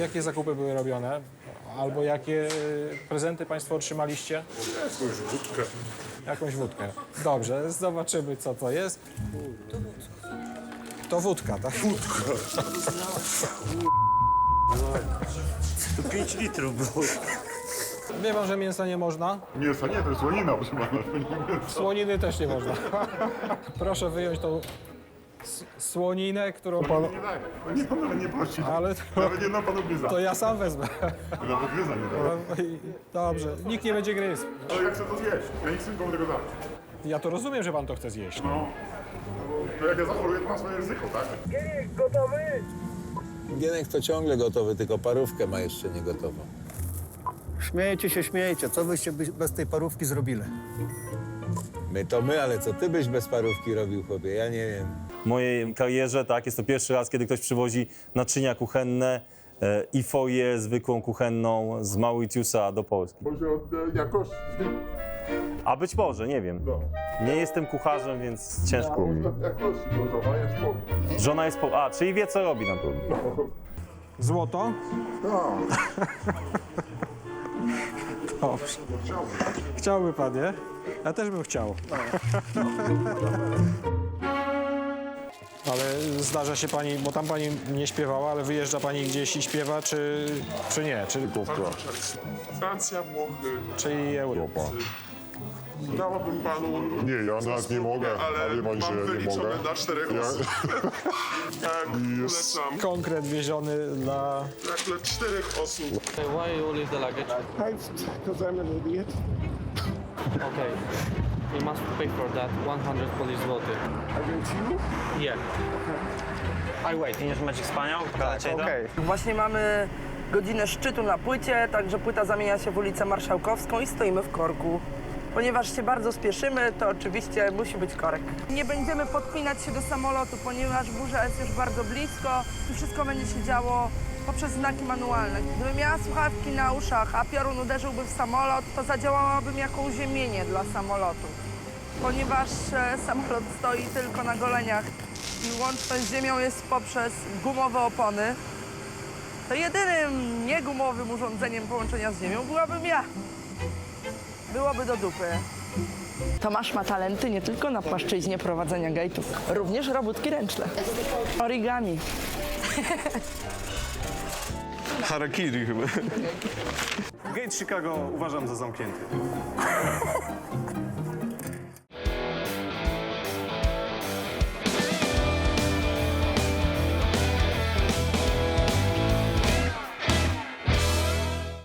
Jakie zakupy były robione? Albo jakie e, prezenty Państwo otrzymaliście? Jakąś wódkę. Jakąś wódkę. Dobrze, zobaczymy co to jest. To wódka, tak? To 5 litrów było. Wie pan, że mięsa nie można? Mięsa nie, to jest słonina, proszę pana. Słoniny też nie można. Proszę wyjąć tą s- słoninę, którą pan... Nie daje. No nie, pan nawet nie prosi. Ale to, Nawet jedna panu gryza. to ja sam wezmę. Nawet gryza nie daje. Dobrze, nikt nie będzie gryzł. Ale ja chcę to zjeść. Ja nie chcę nikomu tego dać. Ja to rozumiem, że pan to chce zjeść. No. To jak ja zachoruję, to na swoje ryzyko, tak? Gienek to ciągle gotowy, tylko parówkę ma jeszcze nie gotową. Śmiejcie się, śmiejcie. Co byście by- bez tej parówki zrobili? My to my, ale co ty byś bez parówki robił, chłopie? Ja nie wiem. W mojej karierze, tak, jest to pierwszy raz, kiedy ktoś przywozi naczynia kuchenne e, i foję zwykłą kuchenną z Mauritiusa do Polski. O e, jakość. A być może, nie wiem. No. Nie jestem kucharzem, więc ciężko mi. Jakości, bo to jest po... Żona jest po... A, czyli wie, co robi na pewno. Złoto? Tak. Dobrze. Chciałby pan, nie? Ja też bym chciał. Ale zdarza się pani, bo tam pani nie śpiewała, ale wyjeżdża pani gdzieś i śpiewa, czy, czy nie? Czy, Francja, Włochy. czyli Europa? Dałabym panu. Nie, ja nawet nie mogę, ale a wie pani, że mam ja nie wyliczone mogę. na czterech Ja- osób. tak, Jest- polecam. Konkret wieziony dla... Tak, dla czterech osób. Why you leave the luggage? Because I'm an idiot. Okay. You must pay for that 100 Polish you? Yeah. I wait. Będziesz mecz wspaniał? Okej. Właśnie mamy godzinę szczytu na płycie, także płyta zamienia się w ulicę Marszałkowską i stoimy w korku. Ponieważ się bardzo spieszymy, to oczywiście musi być korek. Nie będziemy podpinać się do samolotu, ponieważ burza jest już bardzo blisko i wszystko będzie się działo poprzez znaki manualne. Gdybym miała słuchawki na uszach, a piorun uderzyłby w samolot, to zadziałałabym jako uziemienie dla samolotu. Ponieważ e, samolot stoi tylko na goleniach i łączność z ziemią jest poprzez gumowe opony, to jedynym niegumowym urządzeniem połączenia z ziemią byłabym ja. Byłoby do dupy. Tomasz ma talenty nie tylko na płaszczyźnie prowadzenia gate'ów, również robótki ręczne. Origami. Harakiri chyba. Gate Chicago uważam za zamknięty.